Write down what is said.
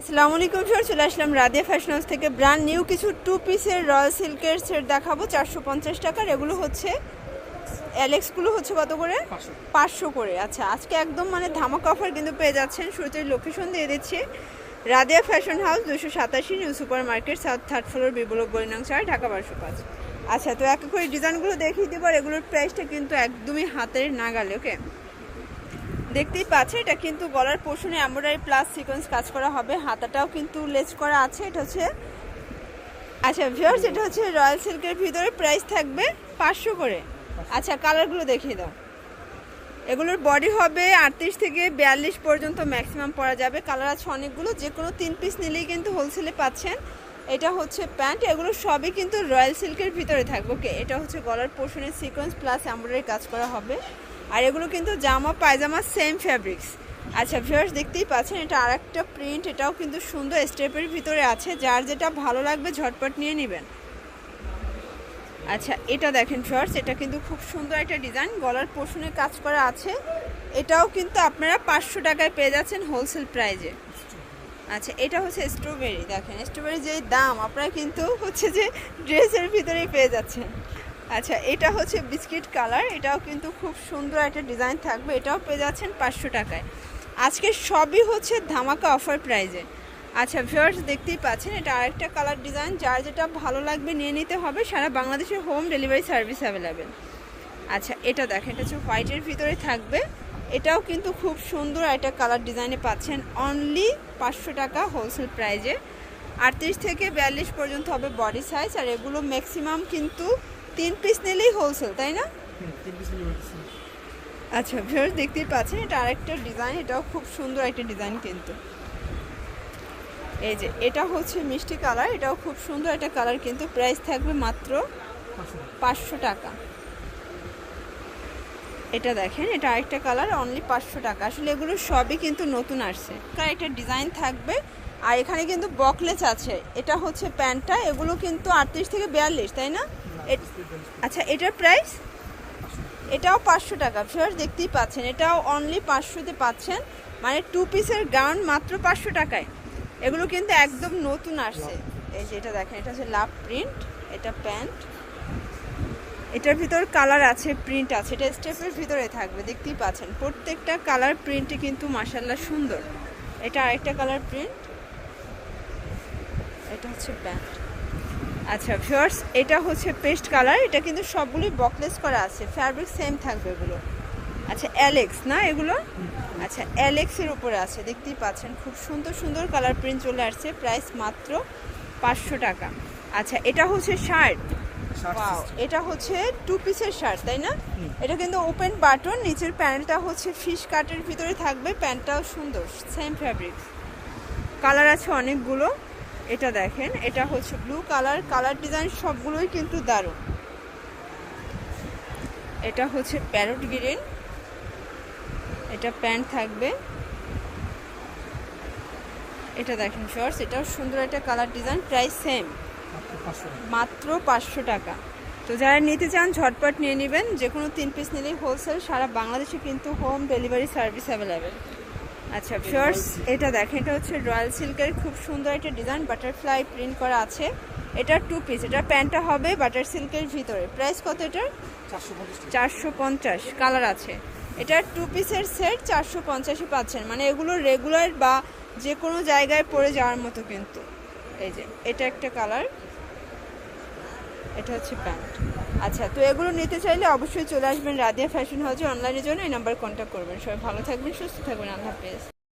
আসসালামু আলাইকুম স্যার চলে আসলাম রাদিয়া ফ্যাশন হাউস থেকে। ব্র্যান্ড নিউ কিছু টু পিসের রয়্যাল সিল্কের সেট দেখাবো চারশো পঞ্চাশ টাকার। এগুলো হচ্ছে অ্যালেক্সগুলো হচ্ছে কত করে? পাঁচশো। করে। আচ্ছা আজকে একদম মানে ধামাকা অফার কিন্তু পেয়ে যাচ্ছেন। শুরুতে লোকেশন দিয়ে দিচ্ছি। রাদিয়া ফ্যাশন হাউস দুশো সাতাশি new super market south third floor B block গরিনাং চার ঢাকা বারোশো পাঁচ আচ্ছা তো এক এক করে ডিজাইনগুলো দেখিয়ে দেবো আর এগুলোর প্রাইসটা কিন্তু একদমই হাতের নাগালে ওকে দেখতেই পাচ্ছে, এটা কিন্তু গলার পোষণে এমব্রয়ডারি প্লাস সিকোয়েন্স কাজ করা হবে, হাতাটাও কিন্তু লেস করা আছে, এটা হচ্ছে আচ্ছা ভিউয়ার্স এটা হচ্ছে রয়্যাল সিল্কের ভিতরে প্রাইস থাকবে পাঁচশো করে। আচ্ছা কালারগুলো দেখিয়ে দাও। এগুলোর বডি হবে আটত্রিশ থেকে বিয়াল্লিশ পর্যন্ত ম্যাক্সিমাম পরা যাবে। কালার আছে অনেকগুলো যে কোনো তিন পিস নিলেই কিন্তু হোলসেলে পাচ্ছেন। এটা হচ্ছে প্যান্ট এগুলো সবই কিন্তু রয়্যাল সিল্কের ভিতরে থাকবে ওকে এটা হচ্ছে গলার পোর্শনের সিকোয়েন্স প্লাস এমব্রয়ডারি কাজ করা হবে। আর এগুলো কিন্তু জামা, পায়জামা সেম ফ্যাব্রিক্স আচ্ছা ভিউয়ার্স দেখতেই পাচ্ছেন, এটা আরেকটা প্রিন্ট এটাও কিন্তু সুন্দর স্টেপের ভিতরে আছে। যার যেটা ভালো লাগবে, ঝটপট নিয়ে নেবেন। আচ্ছা এটা দেখেন ফার্স্ট এটা কিন্তু খুব সুন্দর একটা ডিজাইন গলার পোষণে কাজ করা আছে। এটাও কিন্তু আপনারা পাঁচশো টাকায় পেয়ে যাচ্ছেন হোলসেল প্রাইজে আচ্ছা এটা হচ্ছে স্ট্রবেরি দেখেন। স্ট্রবেরি যে দাম, আপনারা কিন্তু হচ্ছে যে ড্রেসের ভিতরেই পেয়ে যাচ্ছেন। আচ্ছা এটা হচ্ছে বিস্কিট কালার। এটাও কিন্তু খুব সুন্দর একটা ডিজাইন থাকবে। এটাও পেয়ে যাচ্ছেন পাঁচশো টাকায়। আজকে সবই হচ্ছে ধামাকা অফার প্রাইজে। আচ্ছা ভিউয়ার্স দেখতেই পাচ্ছেন, এটা আরেকটা কালার ডিজাইন। যার যেটা ভালো লাগবে নিয়ে নিতে হবে, সারা বাংলাদেশে হোম ডেলিভারি সার্ভিস অ্যাভেলেবেল। আচ্ছা এটা দেখেন, এটা হচ্ছে হোয়াইটের ভিতরে থাকবে। এটাও কিন্তু খুব সুন্দর একটা কালার ডিজাইনে পাচ্ছেন। অনলি পাঁচশো টাকা হোলসেল প্রাইজে আটত্রিশ থেকে বিয়াল্লিশ পর্যন্ত হবে বডি সাইজ আর এগুলো ম্যাক্সিমাম কিন্তু তিন পিস নিলেই হোলসেল তাই না? আচ্ছা ভিউয়ার্স দেখতেই পাচ্ছেন এটা আরেকটা ডিজাইন এটাও খুব সুন্দর একটা ডিজাইন কিন্তু। এই যে এটা হচ্ছে মিষ্টি কালার এটাও খুব সুন্দর একটা কালার কিন্তু প্রাইস থাকবে মাত্র পাঁচশো টাকা। এটা দেখেন এটা আরেকটা কালার অনলি পাঁচশো টাকা। আসলে এগুলো সবই কিন্তু নতুন আসছে। একটা ডিজাইন থাকবে আর এখানে কিন্তু বকলেস আছে। এটা হচ্ছে প্যান্টটা এগুলো কিন্তু আটত্রিশ থেকে বিয়াল্লিশ তাই না? আচ্ছা এটার প্রাইস এটাও পাঁচশো টাকা। ফিওর দেখতেই পাচ্ছেন, এটাও অনলি পাঁচশোতে পাচ্ছেন। মানে টু পিসের গাউন মাত্র পাঁচশো টাকায়। এগুলো কিন্তু একদম নতুন আসছে। এই যে এটা দেখেন, এটা হচ্ছে লাভ প্রিন্ট এটা প্যান্ট এটার ভিতর কালার আছে প্রিন্ট আছে। এটা স্টেপের ভিতরে থাকবে, দেখতেই পাচ্ছেন। প্রত্যেকটা কালার প্রিন্টে কিন্তু মাসাল্লাহ সুন্দর। এটা আরেকটা কালার প্রিন্ট এটা হচ্ছে প্যান্ট আচ্ছা ভিউয়ার্স এটা হচ্ছে পেস্ট কালার এটা কিন্তু সবগুলোই বকলেস করা আছে ফ্যাব্রিক সেম থাকবে এগুলো। আচ্ছা অ্যালেক্স না এগুলো? আচ্ছা অ্যালেক্সের উপরে আছে দেখতেই পাচ্ছেন খুব সুন্দর সুন্দর কালার প্রিন্ট চলে আসছে প্রাইস মাত্র পাঁচশো টাকা। আচ্ছা এটা হচ্ছে শার্ট এটা হচ্ছে টু পিসের শার্ট তাই না? এটা কিন্তু ওপেন বাটন নিচের প্যান্টটা হচ্ছে ফিশ কাটের ভিতরে থাকবে প্যান্টটাও সুন্দর সেম ফ্যাব্রিক কালার আছে অনেকগুলো। এটা দেখেন এটা হচ্ছে ব্লু কালার কালার ডিজাইন সবগুলোই কিন্তু দারুণ। এটা হচ্ছে প্যারট গ্রিন এটা প্যান্ট থাকবে। এটা দেখেন শর্টস এটাও সুন্দর একটা কালার ডিজাইন প্রাইস সেম মাত্র পাঁচশো টাকা। তো যারা নিতে চান ঝটপট নিয়ে নেবেন যে কোনো তিন পিস নিলেই হোলসেল সারা বাংলাদেশে কিন্তু হোম ডেলিভারি সার্ভিস অ্যাভেলেবেল আচ্ছা শর্টস এটা দেখেন এটা হচ্ছে রয়্যাল সিল্কের খুব সুন্দর একটা ডিজাইন বাটারফ্লাই প্রিন্ট করা আছে। এটা টু পিস এটা প্যান্টটা হবে বাটার সিল্কের ভিতরে। প্রাইস কত এটার? চারশো পঞ্চাশ। কালার আছে। এটা টু পিসের সেট চারশো পঞ্চাশে পাচ্ছেন। মানে এগুলো রেগুলার বা যে কোনো জায়গায় পরে যাওয়ার মতো কিন্তু। এই যে এটা একটা কালার এটা হচ্ছে প্যান্ট আচ্ছা তো এগুলো নিতে চাইলে অবশ্যই চলে আসবেন রাদিয়া ফ্যাশন হাউজে অনলাইনের জন্য। এই নাম্বার কন্ট্যাক্ট করবেন। সবাই ভালো থাকবেন, সুস্থ থাকবেন। আল্লাহ হাফেজ।